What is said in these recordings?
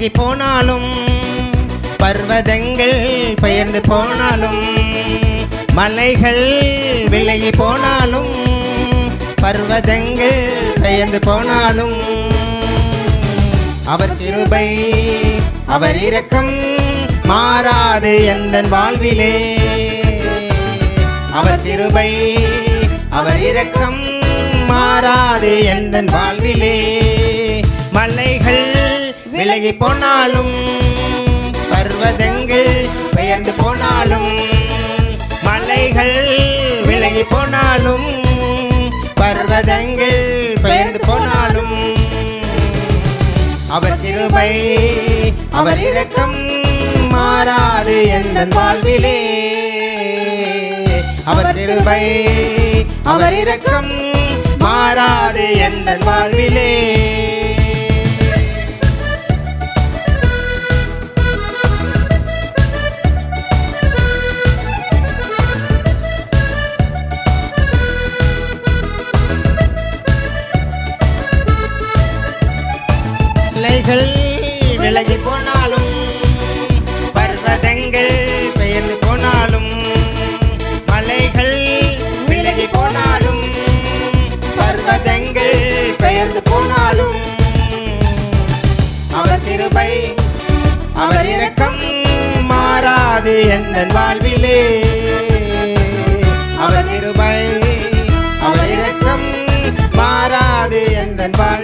பெருகி போனாலும் பர்வதங்கள் பெயர்ந்து போனாலும் மலைகள் விலகி போனாலும் பர்வதங்கள் பெயர்ந்து போனாலும் அவர் திருபை அவர் இரக்கம் மாறாது எந்த வாழ்விலே. அவர் திருபை அவர் இரக்கம் மாறாது எந்த வாழ்விலே. மலைகள் விலகி போனாலும் பர்வதங்கள் பெயர்ந்து போனாலும் மலைகள் விலகி போனாலும் பர்வதங்கள் பெயர்ந்து போனாலும் அவர் கிருபை அவர் இரக்கம் மாறாது எந்த வாழ்விலே. அவர் கிருபை அவர் இரக்கம் மாறாது எந்த வாழ்விலே. மலைகள் விலகி போனாலும் பர்வதங்கள் பெயர்ந்து போனாலும் மலைகள் விலகி போனாலும் பர்வதங்கள் பெயர்ந்து போனாலும் அவர் திருபை அவர் இரக்கம் மாறாது எந்த வாழ்விலே. அவர் திருபை அவர் இரக்கம் மாறாது எந்த வாழ்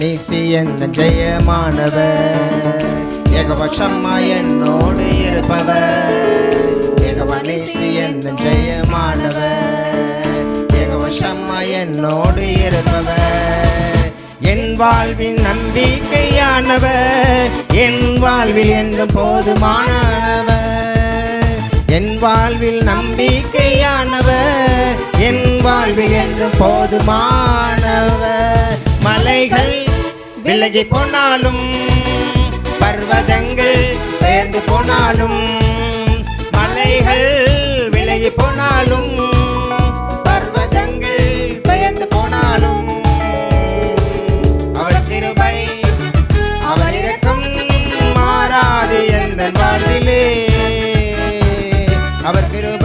ஏகவனிசி எந்த ஜெயமானவர்? ஏகபட்சம்மா என்னோடு இருப்பவர். ஏகவனிசி எந்த ஜெயமானவர்? ஏகவசம்மா என்னோடு இருப்பவர். என் வாழ்வின் நம்பிக்கையானவர். என் வாழ்வில் என்றும் போதுமானவர். என் வாழ்வில் நம்பிக்கையானவர். என் வாழ்வில் என்றும் போதுமானவர். மலைகள் விலகி போனாலும் பர்வதங்கள் பெயர்ந்து போனாலும் மலைகள் விலகி போனாலும் பர்வதங்கள் பெயர்ந்து போனாலும் அவர் திருபை அவர் இறக்கம் மாறாது எந்த வாழ்விலே அவர் கிருபை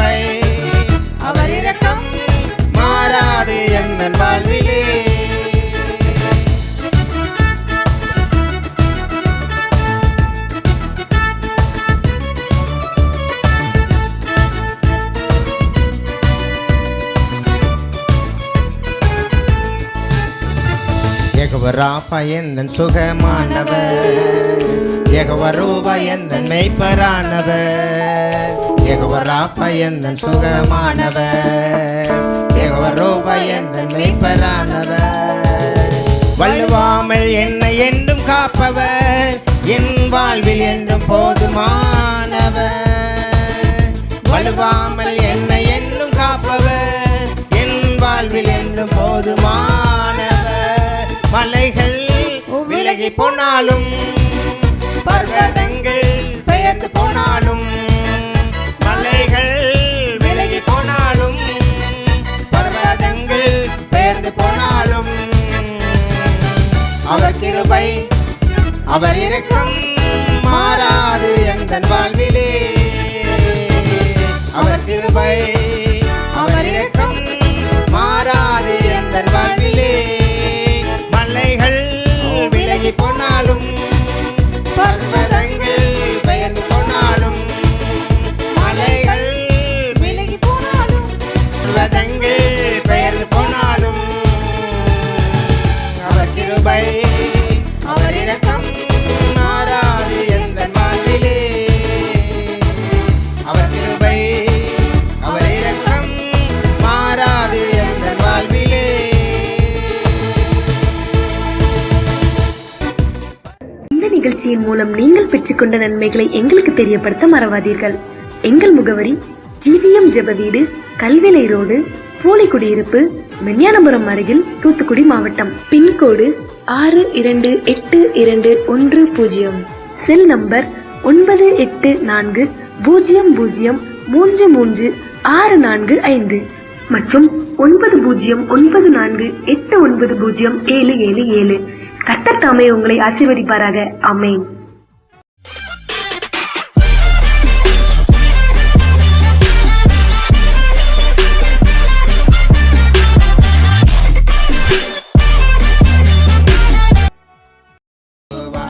பயந்தன் சுகமானவர். ஏகவரூபா எந்தன் மெய்ப்பரானவர். ஏகவராப்பா எந்தன் சுகமானவர். ஏகவரூபா எந்தன் மெய்ப்பரானவர். வள்ளுவாமல் என்னை என்றும் காப்பவர். என் வாழ்வில் என்றும் போதுமானவர். வலுவாமல் என்னை என்றும் காப்பவர். என் வாழ்வில் என்றும் போதுமான விலகி போனாலும் பர்வதங்கள் பெயர்ந்து போனாலும் மலைகள் விலகி போனாலும் பர்வதங்கள் பெயர்ந்து போனாலும் அவர் கிருபை அவர் இரக்கம் மாறாது எந்த வாழ்விலே. அவர் கிருபை நிகழ்ச்சியின் மூலம் நீங்கள் பெற்றுக்கொண்ட நன்மைகளை எங்களுக்கு தெரியப்படுத்த மறவாதீர்கள். எங்கள் முகவரி ஜிஜிஎம் ஜெப வீடு கல்விலை ரோடு போலி குடியிருப்பு மெஞ்ஞானபுரம் அருகில் தூத்துக்குடி மாவட்டம். பின்கோடு ஆறு இரண்டு எட்டு இரண்டு ஒன்று பூஜ்ஜியம். செல் நம்பர் ஒன்பது எட்டு நான்கு பூஜ்ஜியம் பூஜ்ஜியம் மூன்று மூன்று ஆறு நான்கு ஐந்து மற்றும் ஒன்பது பூஜ்ஜியம் ஒன்பது நான்கு எட்டு ஒன்பது பூஜ்ஜியம் ஏழு ஏழு ஏழு. கத்தர் தாமே உங்களை ஆசீர்வதிப்பாராக. அமேன்